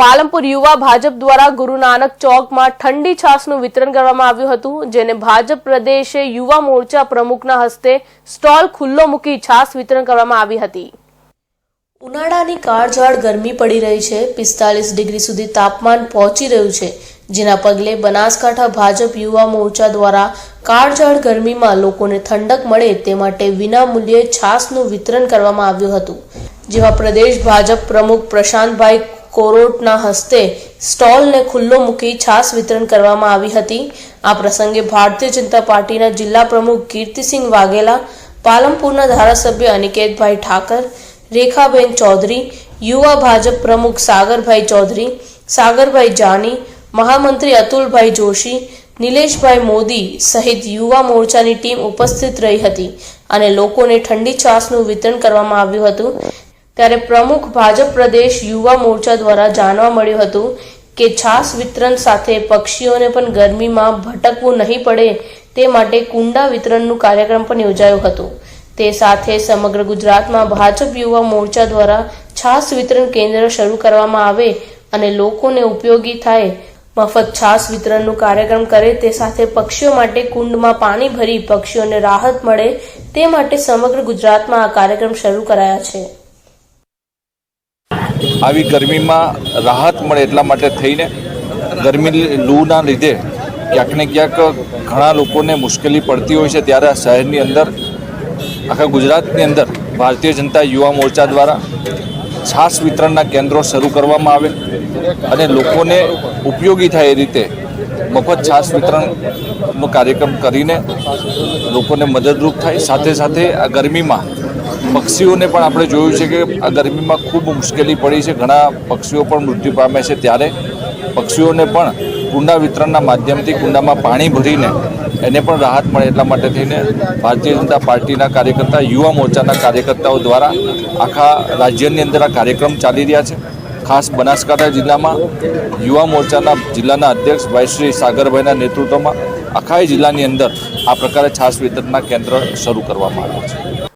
પાલનપુર યુવા ભાજપ દ્વારા ગુરુ નાનક ચોકમાં ઠંડી છાસનું વિતરણ કરવામાં આવ્યું હતું, જેને ભાજપ પ્રદેશે યુવા મોરચા પ્રમુખના હસ્તે સ્ટોલ ખુલ્લો મૂકી છાસ વિતરણ કરવામાં આવી હતી. ઉનાળાની કાળઝાળ ગરમી પડી રહી છે, પિસ્તાલીસ ડિગ્રી સુધી તાપમાન પહોંચી રહ્યું છે, જેના પગલે બનાસકાંઠા ભાજપ યુવા મોરચા દ્વારા કાળઝાળ ગરમીમાં લોકોને ઠંડક મળે તે માટે વિનામૂલ્યે છાસનું વિતરણ કરવામાં આવ્યું હતું. જેમાં પ્રદેશ ભાજપ પ્રમુખ પ્રશાંતભાઈ કોરોટના હસ્તે સ્ટોલને ખુલ્લો મૂકી છાસ વિતરણ કરવામાં આવી હતી. આ પ્રસંગે ભારતીય જનતા પાર્ટીના જિલ્લા પ્રમુખ કીર્તિસિંહ વાઘેલા પાલમપુરના ધારાસભ્ય અનિકેતભાઈ ઠાકર, રેખાબેન ચૌધરી, યુવા ભાજપ પ્રમુખ સાગરભાઈ ચૌધરી, સાગરભાઈ જાની, મહામંત્રી અતુલભાઈ જોશી, નિલેશભાઈ મોદી સહિત યુવા મોરચાની ટીમ ઉપસ્થિત રહી હતી અને લોકોને ઠંડી છાસનું વિતરણ કરવામાં આવ્યું હતું. ત્યારે પ્રમુખ ભાજપ પ્રદેશ યુવા મોરચા દ્વારા જાણવા મળ્યું હતું કે છાસ વિતરણ સાથે પક્ષીઓને પણ ગરમીમાં ભટકવું નહીં પડે તે માટે કુંડા વિતરણનું કાર્યક્રમ પણ યોજાયો હતો. તે સાથે સમગ્ર ગુજરાતમાં ભાજપ યુવા મોરચા દ્વારા છાસ વિતરણ કેન્દ્ર શરૂ કરવામાં આવે અને લોકોને ઉપયોગી થાય, મફત છાસ વિતરણનું કાર્યક્રમ કરે તે સાથે પક્ષીઓ માટે કુંડમાં પાણી ભરી પક્ષીઓને રાહત મળે તે માટે સમગ્ર ગુજરાતમાં આ કાર્યક્રમ શરૂ કરાયા છે. આવી ગરમીમાં રાહત મળે એટલા માટે થઈને ગરમી લૂના લીધે ક્યાંક ને ક્યાંક ઘણા લોકોને મુશ્કેલી પડતી હોય છે. ત્યારે આ શહેરની અંદર, આખા ગુજરાતની અંદર ભારતીય જનતા યુવા મોરચા દ્વારા છાસ વિતરણના કેન્દ્રો શરૂ કરવામાં આવે અને લોકોને ઉપયોગી થાય એ રીતે મફત છાસ વિતરણનો કાર્યક્રમ કરીને લોકોને મદદરૂપ થાય. સાથે સાથે આ ગરમીમાં પક્ષીઓને પણ આપણે જોયું છે કે આ ગરમીમાં ખૂબ મુશ્કેલી પડી છે. ઘણા પક્ષીઓ પણ મૃત્યુ પામે છે. ત્યારે પક્ષીઓને પણ કુંડા વિતરણના માધ્યમથી કુંડામાં પાણી ભરીને એને પણ રાહત મળે એટલા માટે થઈને ભારતીય જનતા પાર્ટીના કાર્યકર્તા, યુવા મોરચાના કાર્યકર્તાઓ દ્વારા આખા રાજ્યની અંદર આ કાર્યક્રમ ચાલી રહ્યા છે. ખાસ બનાસકાંઠા જિલ્લામાં યુવા મોરચાના જિલ્લાના અધ્યક્ષ ભાઈ શ્રી સાગરભાઈના નેતૃત્વમાં આખા જિલ્લાની અંદર આ પ્રકારે છાસ વિતરણના કેન્દ્ર શરૂ કરવામાં આવ્યા છે.